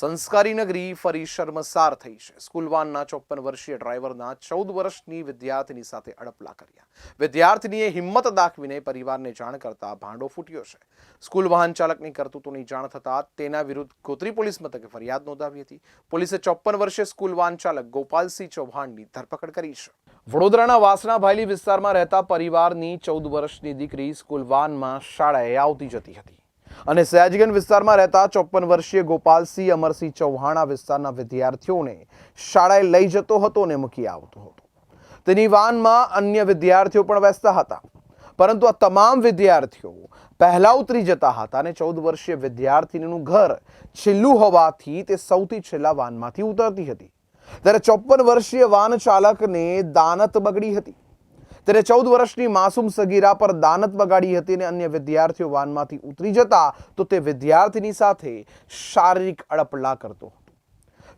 સંસ્કારી નગરી ફરી શર્મસાર થઈ છે. સ્કૂલવાનના ચોપન વર્ષીય ડ્રાઈવરના ચૌદ વર્ષની વિદ્યાર્થીની સાથે અડપલા કર્યા. વિદ્યાર્થીનીએ હિંમત દાખવીને પરિવારને જાણ કરતા ભાંડો ફૂટ્યો છે. સ્કૂલ વાહન ચાલકની કરતૂતોની જાણ થતાં તેના વિરુદ્ધ ગોત્રી પોલીસ મથકે ફરિયાદ નોંધાવી હતી. પોલીસે ચોપન વર્ષીય સ્કૂલ વાહન ચાલક ગોપાલસિંહ ચૌહાણની ધરપકડ કરી છે. વડોદરાના વાસણા ભાયલી વિસ્તારમાં રહેતા પરિવારની ચૌદ વર્ષની દીકરી સ્કૂલ વાનમાં શાળાએ આવતી જતી હતી. અને સયાજગંજ વિસ્તારમાં રહેતા ચોપન વર્ષીય ગોપાલસિંહ અમરસિંહ ચૌહાણા વિસ્તારના વિદ્યાર્થીઓને શાળાએ લઈ જતો હતો અને મૂકી આવતો હતો. તેની વાનમાં અન્ય વિદ્યાર્થીઓ પણ બેસતા હતા. પરંતુ આ તમામ વિદ્યાર્થીઓ પહેલા ઉતરી જતા હતા અને ચૌદ વર્ષીય વિદ્યાર્થીનીનું ઘર છેલ્લું હોવાથી તે સૌથી છેલ્લા વાનમાંથી ઉતરતી હતી. ત્યારે ચોપન વર્ષીય વાન ચાલકને દાનત બગડી હતી. ત્યારે ચૌદ વર્ષની માસૂમ સગીરા પર દાનત બગાડી હતી અને અન્ય વિદ્યાર્થીઓ વાનમાંથી ઉતરી જતા, તો તે વિદ્યાર્થીની સાથે શારીરિક અડપલા કરતો હતો.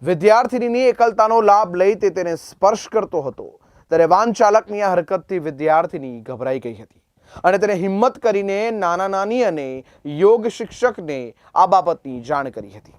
વિદ્યાર્થીનીની એકલતાનો લાભ લઈ તે તેને સ્પર્શ કરતો હતો. ત્યારે વાન ચાલકની આ હરકતથી વિદ્યાર્થીની ગભરાઈ ગઈ હતી અને તેને હિંમત કરીને નાના નાની અને યોગ શિક્ષકને આ બાબતની જાણ કરી હતી.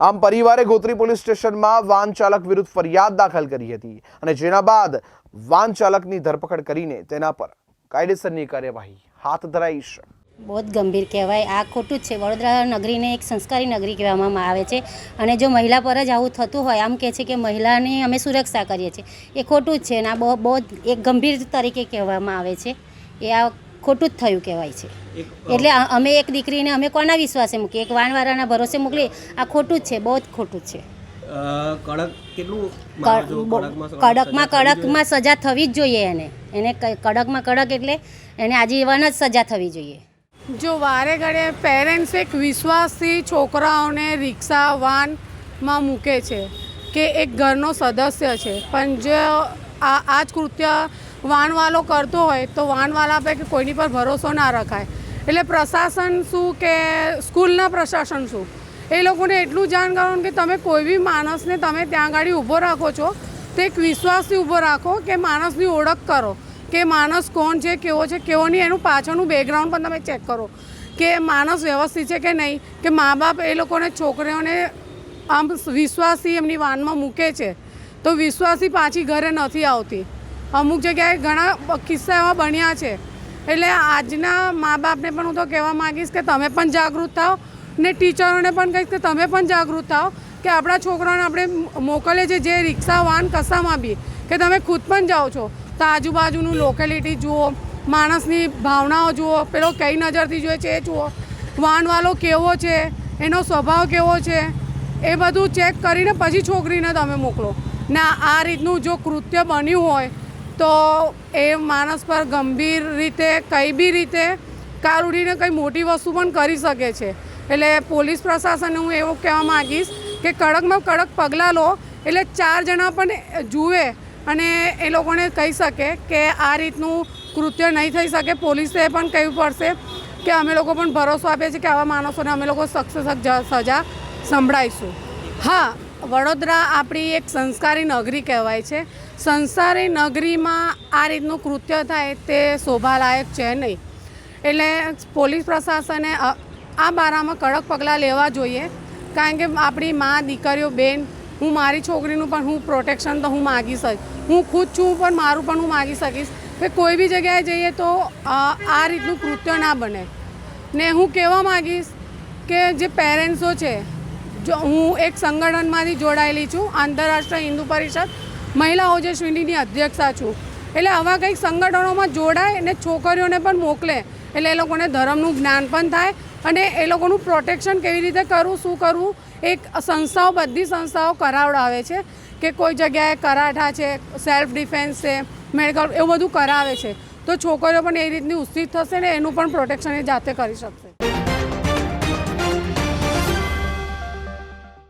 આમ પરિવારે ગોત્રી પોલીસ સ્ટેશનમાં વાહન ચાલક વિરુદ્ધ ફરિયાદ દાખલ કરી હતી અને જેના બાદ વાહન ચાલકની ધરપકડ કરીને તેના પર કાયદેસરની કાર્યવાહી હાથ ધરાઈ છે. બહુ જ ગંભીર કહેવાય. આ ખોટું જ છે. વડોદરા નગરીને એક સંસ્કારી નગરી કહેવામાં આવે છે અને જો મહિલા પર જ આવું થતું હોય, આમ કહે છે કે મહિલાની અમે સુરક્ષા કરીએ છીએ. એ ખોટું જ છે અને આ બહુ બહુ એક ગંભીર તરીકે કહેવામાં આવે છે. એ આ ખોટું જ થયું કહેવાય છે. એટલે અમે એક દીકરીને અમે કોના વિશ્વાસે મૂકીએ? એક વાનવાળાના ભરોસે મોકલી આ ખોટું જ છે બહુ જ ખોટું જ છે કડકમાં કડકમાં સજા થવી જ જોઈએ એને. એને કડકમાં કડક એટલે એને આજીવન જ સજા થવી જોઈએ. જો વારે ઘડે પેરેન્ટ્સ એક વિશ્વાસથી છોકરાઓને રિક્ષા વાનમાં મૂકે છે કે એક ઘરનો સદસ્ય છે. પણ જો આ આ જ કૃત્ય વાનવાલો કરતો હોય તો વાનવાલા પર કે કોઈની પર ભરોસો ના રખાય. એટલે પ્રશાસન શું કે સ્કૂલના પ્રશાસન શું? એ લોકોને એટલું જાણ કરવાનું કે તમે કોઈ બી માણસને તમે ત્યાં આગળ ઊભો રાખો છો, તો એક વિશ્વાસથી ઊભો રાખો કે માણસની ઓળખ કરો કે માણસ કોણ છે, કેવો છે, કેવો નહીં, એનું પાછળનું બેકગ્રાઉન્ડ પણ તમે ચેક કરો કે માણસ વ્યવસ્થિત છે કે નહીં, કે મા બાપ એ લોકોને છોકરીઓને આમ વિશ્વાસથી એમની વાનમાં મૂકે છે. તો વિશ્વાસી પાછી ઘરે નથી આવતી. અમુક જગ્યાએ ઘણા કિસ્સા એવા બન્યા છે. એટલે આજના મા બાપને પણ હું તો કહેવા માગીશ કે તમે પણ જાગૃત થાઓ ને ટીચરોને પણ કહીશ કે તમે પણ જાગૃત થાઓ કે આપણા છોકરાઓને આપણે મોકલે છે જે રિક્ષા, વાન કશામાં બી કે તમે ખુદ પણ જાઓ છો. તો આજુબાજુનું લોકેલિટી જુઓ, માણસની ભાવનાઓ જુઓ, પેલો કઈ નજરથી જોઈએ છે એ જુઓ. વાનવાલો કેવો છે, એનો સ્વભાવ કેવો છે, એ બધું ચેક કરીને પછી છોકરીને તમે મોકલો. ના આ રીતનું જો કૃત્ય બન્યું હોય તો એ માણસ પર ગંભીર રીતે, કઈ બી રીતે કાર ઉડીને કંઈ મોટી વસ્તુ પણ કરી શકે છે. એટલે પોલીસ પ્રશાસનને હું એવું કહેવા માગીશ કે કડકમાં કડક પગલાં લો, એટલે ચાર જણા પણ જુએ અને એ લોકોને કહી શકે કે આ રીતનું કૃત્ય નહીં થઈ શકે. પોલીસે પણ કહેવું પડશે કે અમે લોકો પણ ભરોસો આપીએ છીએ કે આવા માણસોને અમે લોકો સખ્ત સજા સંભળાઈશું. હા, વડોદરા આપણી એક સંસ્કારી નગરી કહેવાય છે. સંસ્કારી નગરીમાં આ રીતનું કૃત્ય થાય તે શોભાલાયક છે નહીં. એટલે પોલીસ પ્રશાસને આ બારામાં કડક પગલાં લેવા જોઈએ. કારણ કે આપણી મા, દીકરીઓ, બેન, હું મારી છોકરીનું પણ હું પ્રોટેક્શન તો હું માગી શકીશ હું ખુદ છું પણ મારું પણ હું માગી શકીશ કે કોઈ બી જગ્યાએ જઈએ તો આ રીતનું કૃત્ય ના બને. ને હું કહેવા માગીશ કે જે પેરેન્ટ્સો છે, જો હું એક સંગઠનમાંથી જોડાયેલી છું, આંતરરાષ્ટ્રીય હિન્દુ પરિષદ મહિલા ઓજસ્વીનીની અધ્યક્ષા છું. એટલે આવા કંઈક સંગઠનોમાં જોડાય અને છોકરીઓને પણ મોકલે. એટલે એ લોકોને ધર્મનું જ્ઞાન પણ થાય અને એ લોકોનું પ્રોટેક્શન કેવી રીતે કરવું શું કરવું એક સંસ્થાઓ, બધી સંસ્થાઓ કરાવડાવે છે કે કોઈ જગ્યાએ કરાઠા છે સેલ્ફ ડિફેન્સ છે મેડિકલ એવું બધું કરાવે છે. તો છોકરીઓ પણ એ રીતની ઉત્સિત થશે ને એનું પણ પ્રોટેક્શન એ જાતે કરી શકશે.